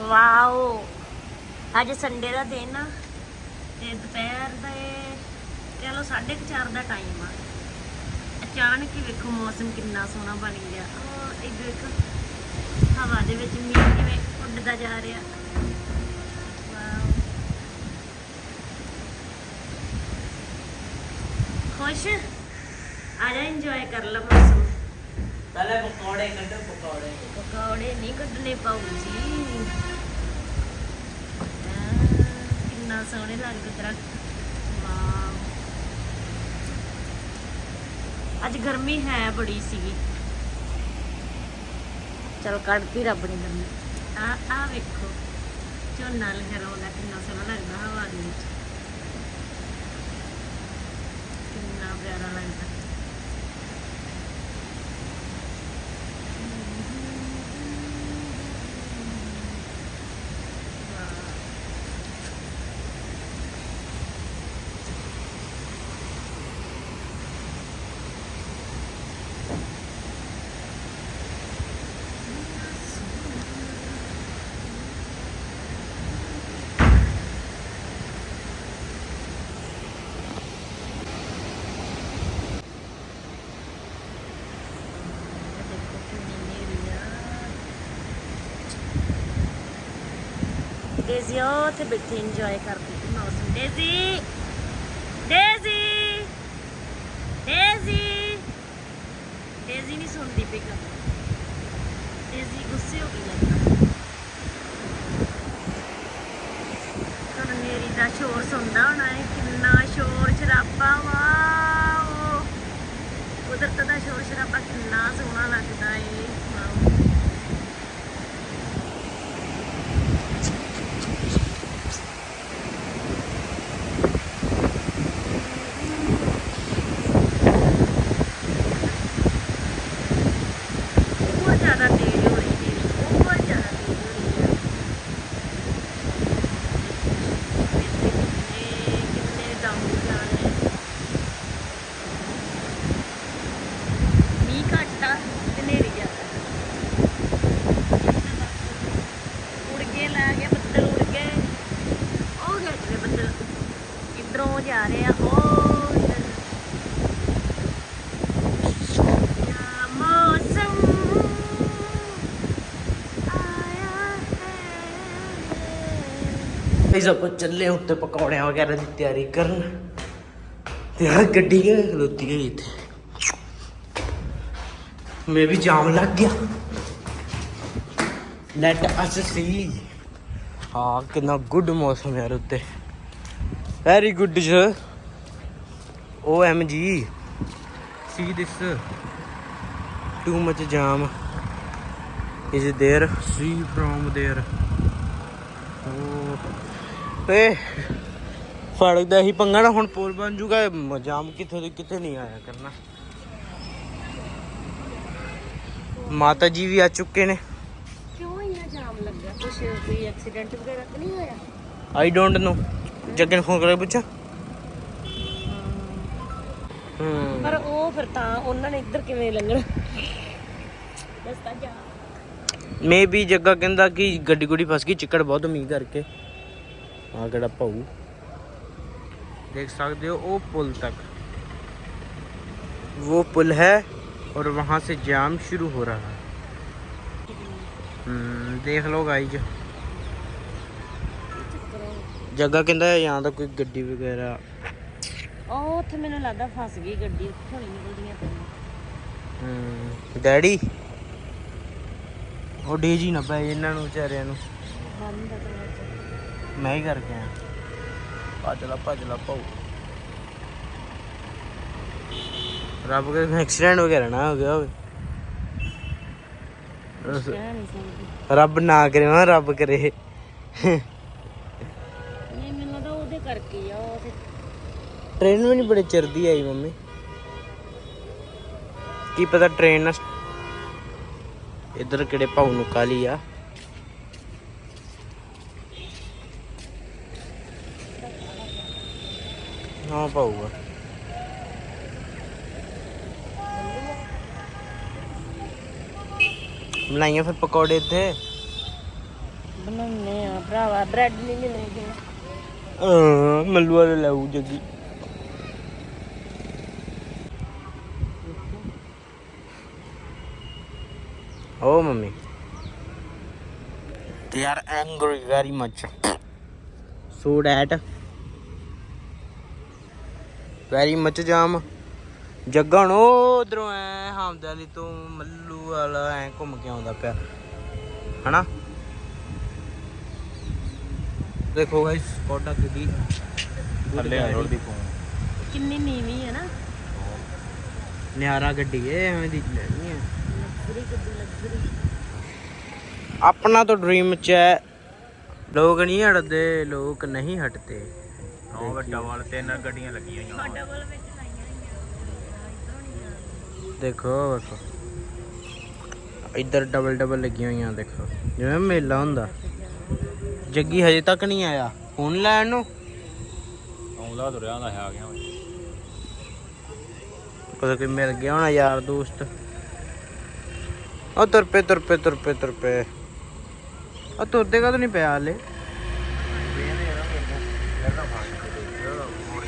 Wow. ਅੱਜ Sunday ਦਾ ਦਿਨ ਆ ਤੇ ਦੁਪਹਿਰ ਦੇ ਕਹ ਲਓ 4:30 ਦਾ ਟਾਈਮ ਆ। ਅਚਾਨਕ ਹੀ ਵੇਖੋ ਮੌਸਮ ਕਿੰਨਾ ਸੋਹਣਾ ਬਣ ਗਿਆ। ਉਹ ਇੱਕ ਦੇਖੋ ਹਵਾ ਦੇ ਵਿੱਚ ਮੀਂਹ ਕਿਵੇਂ ਉੱਡਦਾ ਜਾ ਰਿਹਾ। ਵਾਓ। ਖੁਸ਼? ਆ ਜਾ ਇੰਜੋਏ ਕਰ ਲਾ ਮੌਸਮ। ਪਹਿਲੇ ਪਕੌੜੇ ਕੱਢੋ ਪਕੌੜੇ। ਪਕੌੜੇ ਨਹੀਂ ਕੱਢਣੇ ਪਾਉ ਜੀ। ਆਹ, ਕਿੰਨਾ ਸੋਹਣੇ ਲੱਗਦੇ ਦਰਖਤ ਵਾਓ ਅੱਜ ਗਰਮੀ ਹੈ ਬੜੀ ਸੀਗੀ। ਚਲ ਕੱਢਤੀ ਰੱਬ ਨੇ ਗਰਮੀ। ਆ ਆ ਵੇਖੋ। ਝੋਨਾ ਲਹਿਰਾਉਂਦਾ ਕਿੰਨਾ ਸੋਹਣਾ ਲੱਗਦਾ ਹਵਾ ਦੇ ਵਿੱਚ। ਕਿੰਨਾ ਪਿਆਰਾ ਲੱਗਦਾ ਦੇਖੋ ਕਿੰਨੀ ਨੇਰੀ ਆ ਡੇਜ਼ੀ ਉਹ ਬੈਠੀ ਇੰਜੋਏ ਕਰਦੀ ਸੀ ਮੌਸਮ। ਡੇਜ਼ੀ ਡੇਜ਼ੀ ਡੇਜ਼ੀ ਡੇਜ਼ੀ ਨਹੀਂ ਸੁਣਦੀ ਪਈ ਗੱਲ। ਡੇਜ਼ੀ ਗੁੱਸੇ ਹੋ ਗਈ ਲੱਗਦਾ ਹੁਣ ਮੇਰੀ ਦਾ ਸ਼ੋਰ ਸੁਣਦਾ ਹੋਣਾ ਹੈ, ਕਿੰਨਾ ਸ਼ੋਰ ਸ਼ਰਾਬਾ, ਵਾਓ! ਕੁਦਰਤ ਦਾ ਸ਼ੋਰ ਸ਼ਰਾਬਾ ਕਿੰਨਾ ਸੋਹਣਾ ਲੱਗਦਾ ਏ ਵਾਓ ਬਹੁਤ ਜ਼ਿਆਦਾ ਤੇਜ਼ ਹੋ ਰਹੀ ਹੈ ਬਹੁਤ ਜ਼ਿਆਦਾ ਤੇਜ਼ ਹੋ ਰਹੀ ਹੈ ਕਿੰਨੇ ਕਿੰਨੇ ਦਮ ਜਾਣੇ ਮੀਂਹ ਘੱਟ ਆ ਤੇ ਹਨੇਰੀ ਜ਼ਿਆਦਾ ਉੜ ਕੇ ਲੈ ਗਏ ਬੱਦਲ ਉੜ ਗਏ ਉਹ ਗਏ ਜਿਹੜੇ ਬੱਦਲ ਇਧਰੋਂ ਜਾ ਰਹੇ ਆ ਉਹ ਇਸ ਆਪਾਂ ਚੱਲੇ, ਉੱਤੇ ਪਕੌੜਿਆਂ ਵਗੈਰਾ ਦੀ ਤਿਆਰੀ ਕਰਨ। ਤੇ ਆ ਗੱਡੀ ਖਲੋਤੀ ਹੈ ਇੱਥੇ। ਮੈਂ ਵੀ ਜਾਮ ਲੱਗ ਗਿਆ। ਲੈਟ ਅਸ ਸੀ ਹਾਂ, ਕਿੰਨਾ ਗੁੱਡ ਮੌਸਮ ਯਾਰ ਉੱਤੇ। very good sir O M G see this too much jam is there see from there ਏ ਫੜਕ ਦਾ ਹੀ ਪੰਗਾ ਨਾ ਹੁਣ ਪੁਲ ਬਣ ਜੂਗਾ ਮ- ਜਾਮ ਕਿੱਥੇ ਦੇ ਕਿੱਥੇ ਨਹੀਂ ਆਇਆ ਕਰਨਾ ਮਾਤਾ ਜੀ ਵੀ ਆ ਚੁੱਕੇ ਨੇ ਕਿਉਂ ਇੰਨਾ ਜਾਮ ਲੱਗਾ ਕੁਛ ਕੋਈ ਐਕਸੀਡੈਂਟ ਵਗੈਰਾ ਤਾਂ ਨਹੀਂ ਹੋਇਆ ਆਈ ਡੋਂਟ ਨੋ ਜੱਗੇ ਨੂੰ ਫੋਨ ਕਰਕੇ ਪੁੱਛਾਂ ਹੂੰ ਪਰ ਉਹ ਫਿਰ ਤਾਂ ਉਹਨਾਂ ਨੇ ਇੱਧਰ ਕਿਵੇਂ ਲੰਘਣਾ ਰਸਤਾ ਜਾ ਮੇ ਵੀ ਜੱਗਾ ਕਹਿੰਦਾ ਕਿ ਗੱਡੀ ਗੁੱਡੀ ਫਸ ਗਈ ਚਿੱਕੜ ਬਹੁਤ ਮੀਂਹ ਕਰਕੇ ਆ ਕਿਹੜਾ ਭਾਊ देख सकते हो वो पुल तक वो पुल है और वहाँ से जाम शुरू हो रहा है हम्म, देख लो गाइज ਜੱਗਾ ਕਹਿੰਦਾ ਜਾਂ ਤਾਂ ਕੋਈ ਗੱਡੀ ਵਗੈਰਾ। ਉਹ ਉੱਥੇ ਮੈਨੂੰ ਲੱਗਦਾ ਫਸ ਗਈ ਗੱਡੀ ਉੱਥੋਂ ਨਹੀਂ ਨਿਕਲਦੀਆਂ ਪਈਆਂ ਹਮ ਡੈਡੀ? ਉਹ ਡੇਜੀ ਨਾ ਪਏ ਇਹਨਾਂ ਨੂੰ ਵਿਚਾਰਿਆਂ ਨੂੰ। ਮੈਂ ਹੀ ਕਰ ਗਿਆ ਭੱਜ ਲਾ ਭੱਜ ਰੱਬ ਕਰੇ ਐਕਸੀਡੈਂਟ ਵਗੈਰਾ ਨਾ ਹੋ ਗਿਆ ਹੋਵੇ। ਰੱਬ ਨਾ ਕਰੇ ਮੈਂ ਰੱਬ ਕਰੇ। ਟ੍ਰੇਨ ਵੀ ਨਹੀਂ ਬੜੇ ਚਿਰ ਦੀ ਆਈ ਮੰਮੀ। ਕੀ ਪਤਾ ਟ੍ਰੇਨ ਨਾ ਇੱਧਰ ਕਿਹੜੇ ਭਾਉ ਨੂੰ ਕਾਲੀ ਆ। ਹਾਂ ਪਾਊਗਾ ਬਣਾਈਆਂ ਫਿਰ ਪਕੌੜੇ ਇੱਥੇ? ਬਣਾਉਣੇ ਆ ਭਰਾਵਾ ਬ੍ਰੈਡ ਨਹੀਂ ਮਿਲੇਗੀ। ਹਾਂ ਮੱਲੂ ਵਾਲੇ ਲਾਉ ਜੱਗੀ। ਓ mummy. they are angry very much so that very much jam. ਜੱਗਣ ਉਧਰੋਂ ਐ ਹਮਦਲੀ ਤੋਂ ਮੱਲੂ ਵਾਲਾ ਐ ਘੁੰਮ ਕੇ ਆਉਂਦਾ ਪਿਆ। ਹਨਾ? ਦੇਖੋ ਗਾਇਸ ਕੋਟਾ ਗੱਡੀ ਥੱਲੇ ਆ ਰੋਡ ਦੀ ਫੋਨ ਕਿੰਨੀ ਨੀਵੀਂ ਹੈ ਨਾ। ਨਿਆਰਾ ਗੱਡੀ ਏ ਐਵੇਂ ਦੀ ਲੈਣੀ ਹੈ ਆਪਣਾ ਤਾਂ ਡ੍ਰੀਮ ਚ ਹੈ। ਲੋਕ ਨਹੀਂ ਹਟਦੇ ਲੋਕ ਨਹੀਂ ਹਟਦੇ। ਉਹ ਵੱਡਾ ਵਾਲ ਤਿੰਨ ਗੱਡੀਆਂ ਲੱਗੀਆਂ ਹੋਈਆਂ ਡਬਲ ਵਿੱਚ ਲਾਈਆਂ ਹੋਈਆਂ ਦੇਖੋ ਵੇਖੋ। ਇੱਧਰ ਡਬਲ ਡਬਲ ਲੱਗੀਆਂ ਹੋਈਆਂ ਦੇਖੋ। ਜਿਵੇਂ ਮੇਲਾ ਹੁੰਦਾ। ਜੱਗੀ ਹਜੇ ਤੱਕ ਨਹੀਂ ਆਇਆ। ਹੁਣ ਲੈਣ ਨੂੰ? ਆਉਂਦਾ ਤੁਰਿਆ ਹੁੰਦਾ ਹੈ ਆ ਗਿਆ ਓਏ। ਕਦੇ ਕੋਈ ਮਿਲ ਗਿਆ ਹੋਣਾ ਯਾਰ ਦੋਸਤ। ਉਹ ਤੁਰ ਪਏ ਤੁਰ ਪਏ ਤੁਰ ਪਏ ਤੁਰ ਪਏ ਆ ਤੁਰਦੇ ਕਦੋਂ ਨਹੀਂ ਪਿਆ ਹਲੇ?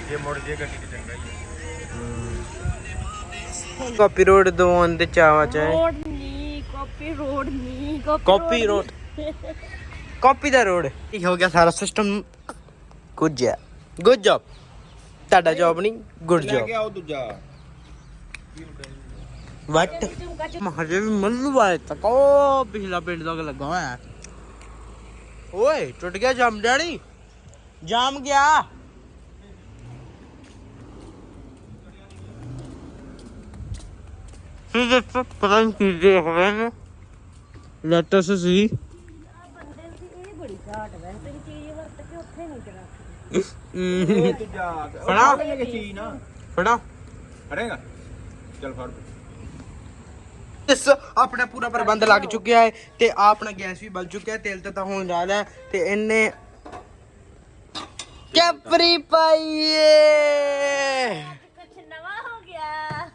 ਜੇ ਮੁੜ ਜੇ ਗੱਡੀ ਤੇ ਚੰਗਾ ਹੀ। ਕਾਪੀ ਰੋਡ ਦੋ ਆਂਦੇ ਚਾਵਾ ਚਾਏ ਰੋਡ ਨਹੀਂ ਕਾਪੀ ਰੋਡ ਨਹੀਂ ਕਾਪੀ ਰੋਡ ਕਾਪੀ ਦਾ ਰੋਡ। ਇਹ ਹੋ ਗਿਆ ਸਾਰਾ system good job good job ਤੁਹਾਡਾ ਜੌਬ ਨਹੀਂ ਗੁੱਡ ਜੌਬ ਆਓ ਦੂਜਾ। ਵਟ ਮਹਜੇ ਵੀ ਮੱਲੂ ਵਾਲੇ ਤੱਕ। ਉਹ ਪਿਛਲਾ ਪਿੰਡ ਤੱਕ ਲੱਗਾ ਹੋਇਆ। ਓਏ ਟੁੱਟ ਗਿਆ ਜਾਮ ਡੈਡੀ। ਜਾਮ ਗਿਆ। ਦੇਖੋ ਪਤਾ ਨਹੀਂ ਕੀ ਦੇਖ ਰਹੇ ਨੇ ਲੈਟਸ ਸੀ। ਬੰਦੇ ਦੀ ਇਹ ਬੜੀ ਘਾਟ ਵੈ ਤੇਰੀ ਚੀਜ਼ ਵਰਤ ਕੇ ਉੱਥੇ ਨਹੀਂ ਕਰਾ ਦੂਜਾ ਫੜਾ। ਫੜਾ। ਫੜੇਗਾ। ਚੱਲ ਫੜ। ਇਸ ਆਪਣਾ ਪੂਰਾ ਪ੍ਰਬੰਧ ਲੱਗ ਚੁੱਕਿਆ ਹੈ ਤੇ ਆਪਣਾ ਗੈਸ ਵੀ ਬਲ ਚੁੱਕਿਆ ਹੈ ਤੇਲ ਤਾਂ ਤਾਂ ਹੋਣ ਜਾ ਰਿਹਾ ਹੈ ਤੇ ਇਹਨੇ ਕੈਪਰੀ ਪਾਈਏ ਕੁਛ ਨਵਾਂ ਹੋ ਗਿਆ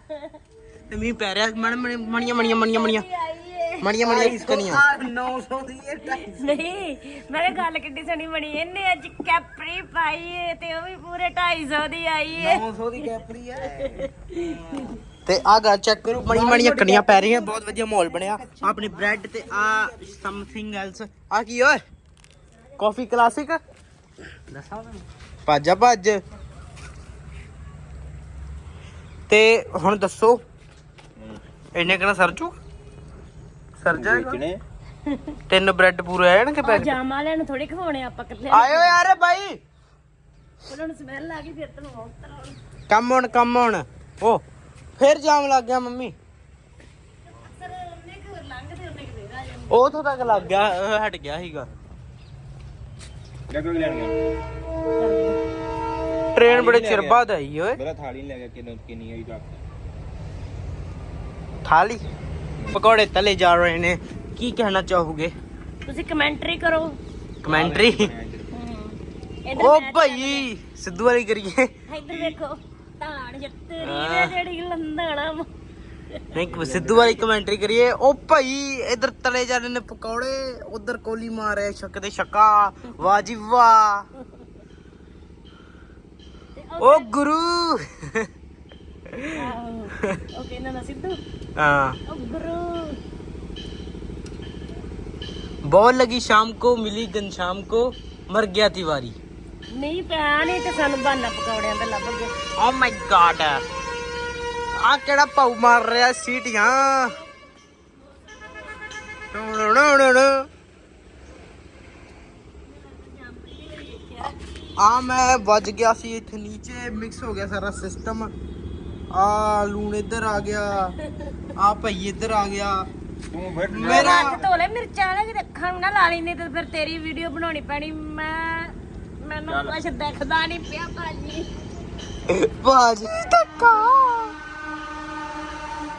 ਤੇ ਮੀਂਹ ਪੈ ਰਿਹਾ ਮਣ ਮਣ- ਮਣੀਆਂ ਮਣੀਆਂ ਮਣੀਆਂ ਮਣੀਆਂ। ਆਈਏ ਮਣੀਆਂ ਮਣੀਆਂ ਕਿਸਕਣੀਆਂ ਨਹੀਂ ਮੈਂ ਕਿਹਾ ਗੱਲ ਕਿੱਡੀ ਸਣੀ ਬਣੀ ਇਹਨੇ ਅੱਜ ਕੈਪਰੀ ਪਾਈ ਏ ਤੇ ਉਹ ਵੀ ਪੂਰੇ 250 ਦੀ ਆਈ ਏ। 900 ਦੀ ਕੈਪਰੀ ਹੈ। ਤੇ ਆ ਗੱਲ ਚੈੱਕ ਕਰੋ ਮਣੀ ਮਣੀਆਂ ਕਣੀਆਂ ਪੈ ਰਹੀਆਂ ਬਹੁਤ ਵਧੀਆ ਮਾਹੌਲ ਬਣਿਆ। ਆਪਣੇ ਬ੍ਰੈਡ ਤੇ ਆ ਸਮਥਿੰਗ ਐਲਸ ਆ ਕੀ ਓਏ? ਕਾਫੀ ਕਲਾਸਿਕ ਭੱਜ ਆ ਭੱਜ। ਤੇ ਹੁਣ ਦੱਸੋ ਇੰਨੇ ਕਿਹੜਾ ਸਰਜੂ ਸਰ ਜਾਏਗਾ? ਕਿਨੇ ਤਿੰਨ ਬ੍ਰੈਡ ਪੂਰੇ ਆ ਜਾਣਗੇ ਪੈਕ ਜਾਮ ਵਾਲਿਆਂ ਨੂੰ ਥੋੜੀ ਖਵਾਉਣੇ ਆਪਾਂ ਇਕੱਲੇ। ਆਇਓ ਯਾਰ ਬਾਈ। ਉਹਨਾਂ ਨੂੰ ਸਮੈਲ ਆ ਗਈ ਫਿਰ ਤੈਨੂੰ ਉਤਰ ਕੰਮ ਹੁਣ ਕੰਮ ਹੁਣ ਉਹ ਫੇਰ ਜਾਮ ਲੱਗ ਗਿਆ ਮੰਮੀ। ਜਾਂਦੇ ਉਥੋਂ ਤੱਕ ਲੱਗ ਗਿਆ ਅਹ ਹਟ ਗਿਆ ਸੀਗਾ। ਲੈਣ ਗਿਆ। ਟ੍ਰੇਨ ਬੜੇ ਚਿਰ ਬਾਅਦ ਆਈ ਓਏ। ਮੇਰਾ ਥਾਲੀ ਨਹੀਂ ਲੈ ਗਿਆ ਕਿੰਨੀ ਕਿੰਨੀ ਆਈ ਰੱਖ ਥਾਲੀ? ਪਕੌੜੇ ਤਲੇ ਜਾ ਰਹੇ ਨੇ। ਕੀ ਕਹਿਣਾ ਚਾਹੋਗੇ? ਤੁਸੀਂ ਕਮੈਂਟਰੀ ਕਰੋ। ਕਮੈਂਟਰੀ? ਇਧਰ ਓ ਭਾਈ ਸਿੱਧੂ ਵਾਲੀ ਕਰੀਏ। ਇਧਰ ਵੇਖੋ। എന്താണ് ਸਿੱਧੂ ਵਾਲੀ ਕਮੈਂਟਰੀ ਕਰੀਏ ਉਹ ਭਾਈ ਇਧਰ ਤਲੇ ਜਾ ਨੇ ਪਕੌੜੇ ਉਧਰ ਕੋਲੀ ਮਾਰੇ ਸ਼ੱਕ ਦੇ ਸ਼ੱਕਾ ਵਾਹ ਜੀ ਵਾਹ ਉਹ ਗੁਰੂ ਓਕੇ ਹਾਂ ਗੁਰੂ ਬਹੁਤ ਲਗੀ ਸ਼ਾਮ ਕੋ ਮਿਲੀ ਗਨ ਸ਼ਾਮ ਕੋ ਮਰ ਗਿਆ ਤਿਵਾਰੀ ਨਹੀਂ ਪਿਆ ਨਹੀਂ ਤੇ ਸਾਨੂੰ ਬਾਨਾ ਪਕੌੜਿਆਂ ਦਾ ਲੱਭ ਗਿਆ। ਓ ਮਾਈ ਗॉड ਆ ਕਿਹੜਾ ਪਾਉ ਮਾਰ ਰਿਹਾ ਸੀਟੀਆਂ? ਆ ਮੈਂ ਵੱਜ ਗਿਆ ਸੀ ਇੱਥੇ ਨੀਚੇ ਮਿਕਸ ਹੋ ਗਿਆ ਸਾਰਾ ਸਿਸਟਮ ਆ ਲੂਣ ਇੱਧਰ ਆ ਗਿਆ ਆ ਭਈ ਇੱਧਰ ਆ ਗਿਆ। ਤੂੰ ਫਿਰ ਮੇਰਾ ਹੱਥ ਧੋ ਲੈ ਮਿਰਚਾਂ ਵਾਲੇ ਕਿ ਅੱਖਾਂ ਨੂੰ ਨਾ ਲਾ ਲਈ ਨਹੀਂ ਤੇ ਫਿਰ ਤੇਰੀ ਵੀਡੀਓ ਬਣਾਉਣੀ ਪੈਣੀ। ਮੈਂ ਮੈਨੂੰ ਕੁਛ ਦਿਖਦਾ ਨਹੀਂ ਪਿਆ ਭਾਜੀ। ਬਾਜ ਟੱਕਾ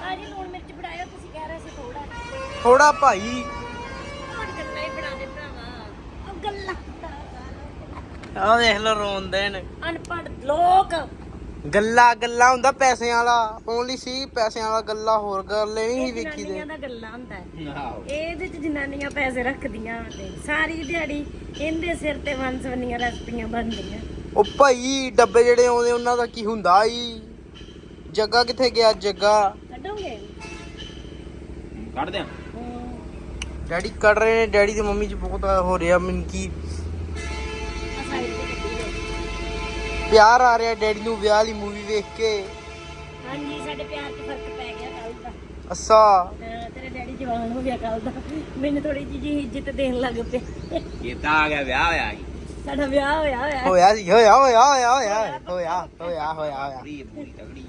ਭਾਜੀ ਲੂਣ ਮਿਰਚ ਬਣਾਇਓ ਤੁਸੀਂ ਕਹਿ ਰਹੇ ਸੀ ਥੋੜਾ ਥੋੜਾ ਭਾਈ। ਹੋਰ ਗੱਲਾਂ ਹੀ ਬਣਾ ਦੇ ਭਰਾਵਾ। ਉਹ ਗੱਲਾਂ ਆ ਦੇਖ ਲੋ ਰੋਂਦੇ ਨੇ। ਅਨਪੜ੍ਹ ਲੋਕ। ਗੱਲਾ ਗੱਲਾ ਹੁੰਦਾ ਪੈਸਿਆਂ ਵਾਲਾ ਓਨਲੀ ਸੀ ਪੈਸਿਆਂ ਵਾਲਾ ਗੱਲਾ ਹੋਰ ਗੱਲ ਨਹੀਂ ਇਹ ਵੇਖੀ ਦੇ। ਜਨਾਨੀਆਂ ਦਾ ਗੱਲਾਂ ਹੁੰਦਾ ਹੈ। ਇਹਦੇ ਚ ਜਨਾਨੀਆਂ ਪੈਸੇ ਰੱਖਦੀਆਂ ਤੇ ਸਾਰੀ ਦਿਹਾੜੀ ਇਹਦੇ ਸਿਰ ਤੇ ਵੰਸਵਨੀਆਂ ਰੈਸਪੀਆਂ ਬਣਦੀਆਂ। ਉਹ ਭਾਈ ਡੱਬੇ ਜਿਹੜੇ ਆਉਂਦੇ ਉਹਨਾਂ ਦਾ ਕੀ ਹੁੰਦਾ ਈ? ਜੱਗਾ ਕਿੱਥੇ ਗਿਆ ਜੱਗਾ ਕੱਢੋਗੇ? ਕੱਢ ਦਿਆਂ ਡੈਡੀ ਕੱਢ ਰਹੇ ਨੇ ਡੈਡੀ ਤੇ ਮੰਮੀ ਚ ਬਹੁਤ ਹੋ ਰਿਹਾ ਮੈਨੂੰ ਕੀ ਪਿਆਰ ਆ ਰਿਹਾ ਡੈਡੀ ਨੂੰ ਵਿਆਹ ਵਾਲੀ ਮੂਵੀ ਵੇਖ ਕੇ। ਹਾਂਜੀ ਸਾਡੇ ਪਿਆਰ 'ਚ ਫ਼ਰਕ ਪੈ ਗਿਆ ਕੱਲ ਦਾ। ਅੱਛਾ। ਤੇਰੇ ਡੈਡੀ ਜਵਾਨ ਹੋ ਗਿਆ ਕੱਲ ਦਾ। ਮੈਨੂੰ ਥੋੜੀ ਜਿਹੀ ਜੀ ਇੱਜ਼ਤ ਦੇਣ ਲੱਗ ਪਿਆ ਇਹ ਤਾਂ ਆ ਗਿਆ ਵਿਆਹ ਹੋਇਆ ਸੀ। ਸਾਡਾ ਵਿਆਹ ਹੋਇਆ ਹੋਇਆ। ਹੋਇਆ ਸੀ ਹੋਇਆ ਹੋਇਆ ਹੋਇਆ ਹੋਇਆ ਹੋਇਆ ਹੋਇਆ ਹੋਇਆ ਹੋਇਆ ਪੂਰੀ ਪੂਰੀ ਤਗੜੀ।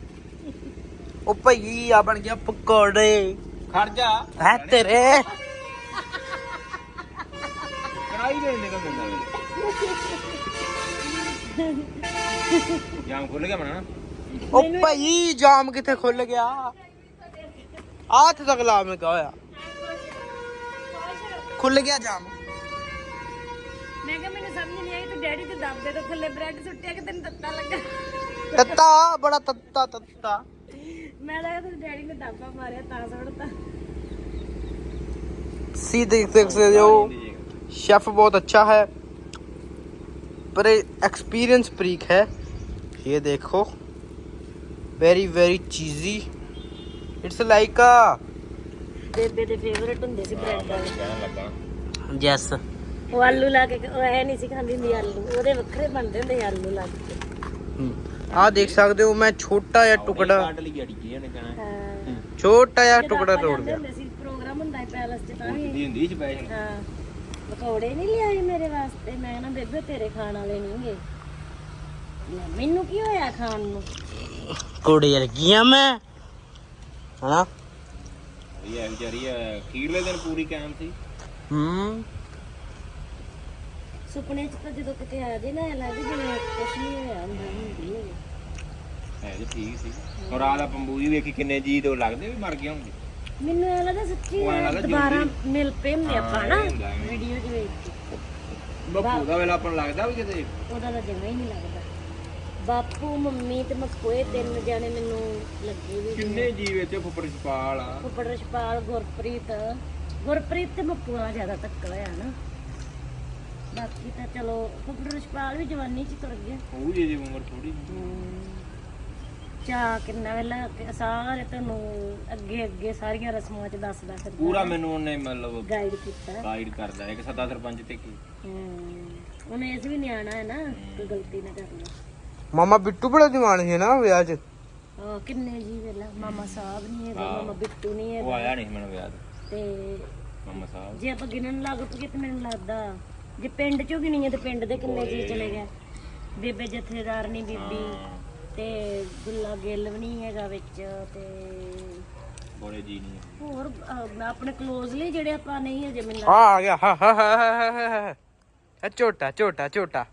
ਉਹ ਭਾਈ ਆ ਬਣ ਗਿਆ ਪਕੌੜੇ। ਖੜ ਜਾ। ਹੈ ਤੇਰੇ। ਕੜਾਈ ਦੇ ਨਿਕਲ ਵੇ ਜਾਮ ਖੁੱਲ ਗਿਆ ਮਣਾ ਉਹ ਭਾਈ ਜਾਮ ਕਿੱਥੇ ਖੁੱਲ ਗਿਆ ਆਥ ਤੱਕ ਲਾ ਮੈਂ ਕਹਾ ਹੋਇਆ ਖੁੱਲ ਗਿਆ ਜਾਮ ਮੈਂ ਕਿਹਾ ਮੈਨੂੰ ਸਮਝ ਨਹੀਂ ਆਈ ਤੂੰ ਡੈਡੀ ਤੇ ਦੱਬਦੇ ਤੋਂ ਥੱਲੇ ਬ੍ਰੈਡ ਸੁੱਟਿਆ ਕਿ ਤੈਨੂੰ ਤੱਤਾ ਲੱਗਾ ਤੱਤਾ ਬੜਾ ਤੱਤਾ ਤੱਤਾ ਮੈਂ ਲੱਗਾ ਤੇਰੇ ਡੈਡੀ ਨੇ ਦਾਬਾ ਮਾਰਿਆ ਤਾਂ ਸੁੱਟਤਾ सी देख सकते हो शेफ बहुत अच्छा है पर एक्सपीरियंस प्रीक है ये देखो very very cheesy it's like a ਬੇਬੇ ਦੇ ਫੇਵਰਟ ਹੁੰਦੇ ਸੀ ਬ੍ਰੈਡ ਵਾਲੇ ਕਹਿਣ ਲੱਗਾ यस ਉਹ ਆਲੂ ਲਾ ਕੇ ਉਹ ਐ ਨਹੀਂ ਸੀ ਖਾਂਦੀ ਹੁੰਦੀ ਆਲੂ ਉਹਦੇ ਵੱਖਰੇ ਬਣਦੇ ਹੁੰਦੇ ਸੀ ਆਲੂ ਲਾ ਕੇ आ देख सकते हो मैं छोटा या टुकड़ा ਕੱਢ ਲਈ ਅੜੀ ਨੇ ਕਹਿਣਾ ਹਾਂ छोटा या ਜਦੋਂ टुकड़ा ਆਪਾਂ तोड़ ਜਾਂਦੇ दिया ਹੁੰਦੇ ਸੀ ਪ੍ਰੋਗਰਾਮ ਹੁੰਦਾ ਸੀ ਪੈਲਸ 'ਚ ਤਾਂ ਵੀ ਦੀ ਹੁੰਦੀ ਸਪੈਸ਼ਲ ਹਾਂ ਪਕੌੜੇ ਨਹੀਂ ਲਿਆਏ ਮੇਰੇ ਵਾਸਤੇ? ਮੈਂ ਨਾ ਬੇਬੇ ਤੇਰੇ ਖਾਣ ਵਾਲੇ ਨਹੀਂਗੇ ਮੈਨੂੰ ਕੀ ਹੋਇਆ ਖਾਣ ਨੂੰ? ਕੁੜੀ ਵਰਗੀਆਂ ਮੈਂ। ਹਨਾ? ਇਹ ਵਿਚਾਰੀ ਅਹ, ਅਖੀਰਲੇ ਦਿਨ ਪੂਰੀ ਕਾਇਮ ਸੀ। ਹੂੰ। ਸੁਪਨੇ 'ਚ ਤਾਂ ਜਦੋਂ ਕਿਤੇ ਆ ਜੇ ਨਾ ਲੱਗ ਜਿਵੇਂ ਕੁਛ ਨਹੀਂ ਹੋਇਆ ਹੁੰਦਾ ਹੁੰਦੀ ਹੈ ਹੈ ਠੀਕ ਸੀ। ਹੁਣ ਰਾਤ ਆਪਾਂ ਮੂਵੀ ਵੇਖੀ ਕਿੰਨੇ ਜੀ ਲੱਗਦੇ ਵੀ ਮਰ ਗਏ ਹੋਣਗੇ ਮੈਨੂੰ ਐਂ ਲੱਗਦਾ ਸੱਚੀ ਉਹ ਐਂ ਲੱਗਦਾ ਦੁਬਾਰਾ। ਮਿਲ ਪਏ ਹੁੰਦੇ ਆਪਾਂ ਨਾ ਇਹ ਹੁੰਦਾ ਐਵੇਂ। ਵੀਡੀਓ 'ਚ ਵੇਖ ਕੇ। ਬੱਪੂ ਦਾ ਵੇਲਾ ਆਪਾਂ ਨੂੰ ਲੱਗਦਾ ਵੀ ਕਿਤੇ? ਉਹਦਾ ਤਾਂ ਜਮਾ ਹੀ ਨਹੀਂ ਲੱਗਦਾ। ਬਾਪੂ ਮੰਮੀ ਤੇ ਮਕੋਏ ਤਿੰਨ ਜਾਣੇ ਮੈਨੂੰ ਲੱਗੇ ਵੀ ਕਿੰਨੇ ਜੀ ਵਿੱਚ ਫੁੱਫੜ ਛਪਾਲ ਆ। ਫੁੱਫੜ ਰਸ਼ਪਾਲ ਗੁਰਪ੍ਰੀਤ। ਗੁਰਪ੍ਰੀਤ ਤੇ ਨਾਲ ਜ਼ਿਆਦਾ ਧੱਕਾ ਹੋਇਆ ਨਾ। ਬਾਕੀ ਤਾਂ ਚਲੋ ਫੁੱਫੜ ਰਸ਼ਪਾਲ ਵੀ ਜਵਾਨੀ ਚ ਤੁਰ ਗਿਆ। ਉਹ ਜੀ ਦੀ ਉਮਰ ਥੋੜੀ ਬੱਚਾ ਕਿੰਨਾ ਵੇਲਾ ਸਾਰੇ ਤੁਹਾਨੂੰ ਅੱਗੇ ਅੱਗੇ ਸਾਰੀਆਂ ਰਸਮਾਂ ਚ ਦੱਸਦਾ ਫਿਰਦਾ ਪੂਰਾ ਮੈਨੂੰ ਉਹਨੇ ਮਤਲਬ ਗਾਈਡ ਕੀਤਾ। ਗਾਈਡ ਕਰਦਾ ਹੈ ਕਿ ਸਦਾ ਸਰਪੰਚ ਤੇ ਕੀ? ਹਮ, ਹੁਣ ਇਸ ਵੀ ਨਿਆਣਾ ਹੈ ਨਾ ਕੋਈ ਗਲਤੀ ਨਾ ਕਰ ਲਓ ਮਾਮਾ ਬਿੱਟੂ ਬੜਾ ਦੀਵਾਨ ਸੀ ਨਾ ਵਿਆਹ 'ਚ। ਕਿੰਨੇ ਜੀ ਵੇਲਾ ਮਾਮਾ ਸਾਹਿਬ ਨਹੀਂ ਹੈਗਾ ਮਾਮਾ ਬਿੱਟੂ ਨਹੀਂ ਉਹ ਆਇਆ ਨਹੀਂ ਮੈਨੂੰ ਯਾਦ ਤੇ। ਮੰਮਾ ਸਾਹਿਬ। ਜੇ ਆਪਾਂ ਗਿਣਨ ਲੱਗ ਪਈਏ ਤੇ ਮੈਨੂੰ ਲੱਗਦਾ ਜੇ ਪਿੰਡ ਚੋਂ ਗਿਣੀਏ ਤੇ ਪਿੰਡ ਦੇ ਕਿੰਨੇ ਜੀ ਚਲੇ ਗਏ। ਬੇਬੇ ਜਥੇਦਾਰਨੀ ਬੀਬੀ। ਤੇ ਗੁੱਲਾ ਗਿੱਲ ਵੀ ਨਹੀਂ ਹੈਗਾ ਵਿੱਚ ਤੇ ਬੜੇ ਜੀ ਨਹੀਂ। ਹੋਰ ਮੈਂ ਆਪਣੇ ਕਲੋਜ਼ਲੀ ਜਿਹੜੇ ਆਪਾਂ ਨਹੀਂ ਹਜੇ ਮਿਲਣਾ ਆ ਆ ਗਿਆ ਹਾ ਹਾ ਹਾ ਹਾ ਇਹ ਝੋਟਾ ਝੋਟਾ ਝੋਟਾ।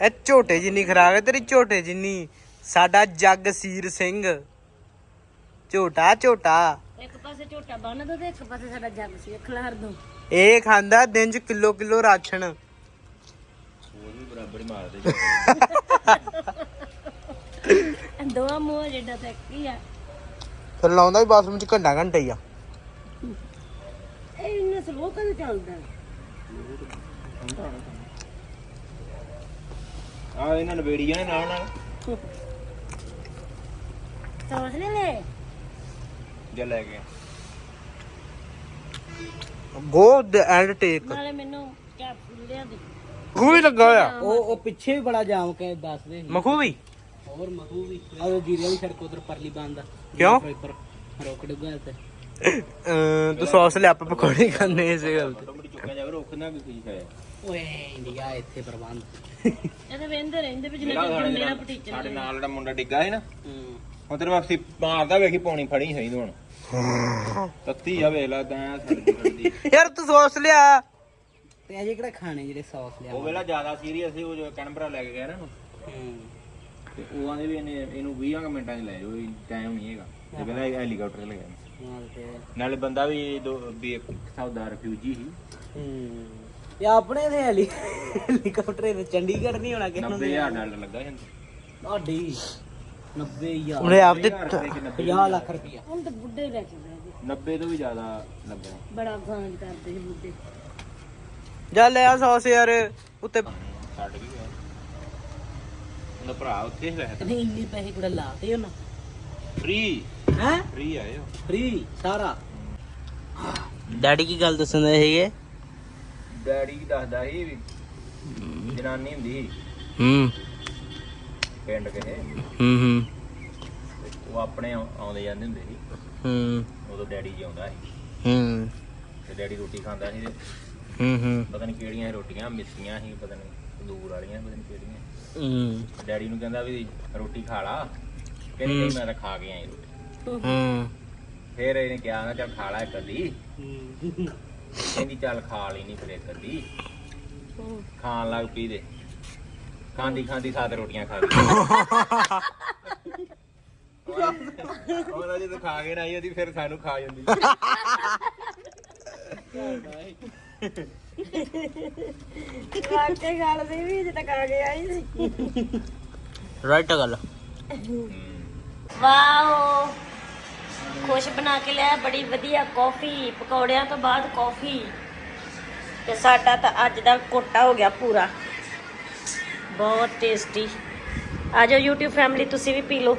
ਇਹ ਝੋਟੇ ਜਿੰਨੀ ਖਰਾਬ ਹੈ ਤੇਰੀ ਝੋਟੇ ਜਿੰਨੀ। ਸਾਡਾ ਜਗਸੀਰ ਸਿੰਘ। ਝੋਟਾ ਝੋਟਾ। ਇੱਕ ਪਾਸੇ ਝੋਟਾ ਬੰਨ ਦੋ ਤੇ ਇੱਕ ਪਾਸੇ ਸਾਡਾ ਜੱਗ ਸੀ ਖਲਾਰ ਦੋ। ਇਹ ਖਾਂਦਾ ਦਿਨ ਚ ਕਿਲੋ ਕਿਲੋ ਰਾਸ਼ਨ। ਹੀ ਮਾਰਦੇ ਦੋਆ ਮੂੰਹ ਜਿਹੜਾ ਤਾਂ ਇੱਕ ਹੀ ਆ। ਫਿਰ ਲਾਉਂਦਾ ਵੀ ਬਾਥਰੂਮ ਚ ਘੰਟਾ ਘੰਟਾ ਹੀ ਆ। ਇਹ ਇੰਨਾ ਸਲੋ ਕਦੋਂ ਚੱਲਦਾ? ਆ ਇਹਨਾਂ ਨੇ ਬੇੜੀ ਜਾਣੇ ਨਾਲ ਨਾਲ। ਸੋਚ ਲੈ ਲੈ। ਜੇ ਲੈ ਕੇ। ਗੋ ਦ ਐਂਡ ਟੇਕ ਨਾਲੇ ਮੈਨੂੰ ਕੈਪਸੂਲ ਲਿਆ ਦੀ। ਮਖੂ ਵੀ ਲੱਗਾ ਹੋਇਆ। ਉਹ ਉਹ ਪਿੱਛੇ ਵੀ ਬੜਾ ਜਾਮ ਕੇ ਦੱਸਦੇ ਮਖੂ ਵੀ? ਹੋਰ ਮਹੂ ਵੀ। ਉਹ ਜੀਰੇ ਵਾਲੀ ਸੜਕ ਉਧਰ ਪਰਲੀ ਬੰਦ ਕਿਉਂ? ਪਰ ਰੋਕ ਡੁੱਗਾ ਤੇ ਅਮ, ਤੂੰ ਸੌਸ ਲਿਆ ਆਪਾਂ ਪਕੌੜੇ ਖਾਣੇ ਇਸੇ ਗੱਲ ਤੇ। ਚੁੱਕਿਆ ਜਾਵੇ ਰੋਕਣਾ ਵੀ ਕੀ ਹੈ। ਓਏ ਇੰਡੀਆ ਇੱਥੇ ਪ੍ਰਬੰਧ। ਇਹਦੇ ਵੇਂਦੇ ਰਹਿੰਦੇ ਵੀ ਜਿੰਨਾ ਚਿਰ ਮੇਰਾ ਪਟੀਚਰ ਸਾਡੇ ਨਾਲ ਜਿਹੜਾ ਮੁੰਡਾ ਡਿੱਗਾ ਸੀ ਨਾ ਹੂੰ। ਹੁਣ ਤੇਰੇ ਮਾਰਦਾ ਵੇਖੀ ਪੌਣੀ ਫੜੀ ਸਹੀ ਨੂੰ ਹੁਣ। ਤੱਤੀ ਆ ਵੇਖ ਲਾ ਤਾਂ ਸੜਦੀ ਸੜਦੀ ਯਾਰ ਤੂੰ ਸੌਸ ਲਿਆ। ਤੇ ਅਜੇ ਕਿਹੜਾ ਖਾਣੇ ਜਿਹੜੇ ਸੌਸ ਲਿਆ ਉਹ ਵੇਲਾ ਜ਼ਿਆਦਾ ਸੀਰੀਅਸ ਸੀ ਉਹ ਜੋ ਕੈਨਬਰਾ ਲੈ ਕੇ ਗਿਆ ਨਾ ਇਹਨੂੰ, ਤੇ ਉਹ ਆਂਦੇ ਵੀ ਇਹਨੇ ਇਹਨੂੰ 20 ਕੁ ਮਿੰਟਾਂ 'ਚ ਲੈ ਜਾਓ ਟਾਈਮ ਨਹੀਂ ਹੈਗਾ। ਤੇ ਵੇਲਾ ਹੈਲੀਕਾਪਟਰ ਲੈ ਗਿਆ। ਨਾਲ ਬੰਦਾ ਵੀ ਦੋ ਵੀ ਇੱਕ ਹਿਸਾਬ ਦਾ ਰਿਫਿਊਜੀ ਸੀ। ਹੂੰ। ਇਹ ਆਪਣੇ ਤੇ ਹੈਲੀ ਹੈਲੀਕਾਪਟਰ ਤੇ ਚੰਡੀਗੜ੍ਹ ਨਹੀਂ ਹੋਣਾ ਕਿਹਨੂੰ 90000 ਡਾਲਰ ਲੱਗਾ ਸੀ ਤੁਹਾਡੀ 90000 ਉਹਨੇ ਆਪਦੇ ਘਰ ਦੇ ਕਿ 90 50 ਲੱਖ ਰੁਪਇਆ ਹੁਣ ਤਾਂ ਬੁੱਢੇ ਲੈ ਕੇ ਬਹਿ ਗਏ 90 ਤੋਂ ਵੀ ਜ਼ਿਆਦਾ ਲੱਗਣਾ ਬੜਾ ਗਾਂਜ ਕਰਦੇ ਸੀ ਬੁੱਢੇ। ਜਾ ਲੈ ਆ ਸੌਸ ਯਾਰ ਉੱਤੇ ਛੱਡ ਵੀ ਗਿਆ। ਉਹਦਾ ਭਰਾ ਉੱਥੇ ਹੀ ਰਹਿ ਨਹੀਂ ਇੰਨੇ ਪੈਸੇ ਕਿਹੜਾ ਲਾਤੇ ਉਹਨਾਂ। ਫ੍ਰੀ। ਹੈ? ਫ੍ਰੀ ਆਏ ਹੋ। ਫ੍ਰੀ ਸਾਰਾ। ਡੈਡੀ ਕੀ ਗੱਲ ਦੱਸਣ ਦੇ ਸੀਗੇ? ਡੈਡੀ ਦੱਸਦਾ ਸੀ ਵੀ ਜਨਾਨੀ ਹੁੰਦੀ ਸੀ। ਹੂੰ। ਪਿੰਡ ਕਿਸੇ। ਹੂੰ ਹੂੰ। ਤੇ ਉਹ ਆਪਣੇ ਆਉ- ਆਉਂਦੇ ਜਾਂਦੇ ਹੁੰਦੇ ਸੀ। ਹੂੰ। ਉਦੋਂ ਡੈਡੀ ਜੀ ਆਉਂਦਾ ਸੀ। ਹੂੰ। ਤੇ ਡੈਡੀ ਰੋਟੀ ਖਾਂਦਾ ਸੀ ਤੇ ਹੂੰ ਹੂੰ। ਪਤਾ ਨਹੀਂ ਕਿਹੜੀਆਂ ਸੀ ਰੋਟੀਆਂ ਮਿੱਸੀਆਂ ਸੀ ਪਤਾ ਨਹੀਂ ਤੰਦੂਰ ਵਾਲੀਆਂ ਪਤਾ ਨਹੀਂ ਕਿਹੜੀਆਂ। ਹੂੰ। ਡੈਡੀ ਨੂੰ ਕਹਿੰਦਾ ਵੀ ਰੋਟੀ ਖਾ ਲਾ। ਕਹਿੰਦੀ ਨਹੀਂ ਮੈਂ ਤਾਂ ਖਾ ਕੇ ਆਈ ਰੋਟੀ। ਹੂੰ। ਫਿਰ ਇਹਨੇ ਕਿਹਾ ਨਾ ਚੱਲ ਖਾ ਲੈ ਇਕੱਲੀ ਕਹਿੰਦੀ ਚੱਲ ਖਾ ਲਈ ਨਹੀਂ ਫਿਰ ਇਕੱਲੀ ਖਾਣ ਲੱਗ ਪਈ ਦੇ ਖਾਂਦੀ ਖਾਂਦੀ ਸਾਤ ਰੋਟੀਆਂ ਖਾ ਗਈ। ਉਹਨਾਂ ਜਦੋਂ ਖਾ ਕੇ ਨਾ ਆਈ ਉਹਦੀ ਫਿਰ ਸਾਨੂੰ ਖਾ ਜਾਂਦੀ। ਵਾਕੇ ਗੱਲ ਵੀ ਰਾਈਟ ਗੱਲ। ਵਾਓ। ਖੁਸ਼ ਬਣਾ ਕੇ ਲਿਆ ਬੜੀ ਵਧੀਆ ਕੌਫੀ ਪਕੌੜਿਆਂ ਤੋਂ ਬਾਅਦ ਕੌਫੀ ਤੇ ਸਾਡਾ ਤਾਂ ਅੱਜ ਦਾ ਕੋਟਾ ਹੋ ਗਿਆ ਪੂਰਾ। ਬਹੁਤ ਟੇਸਟੀ ਆਜੋ YouTube ਫੈਮਿਲੀ ਤੁਸੀਂ ਵੀ ਪੀ ਲਓ।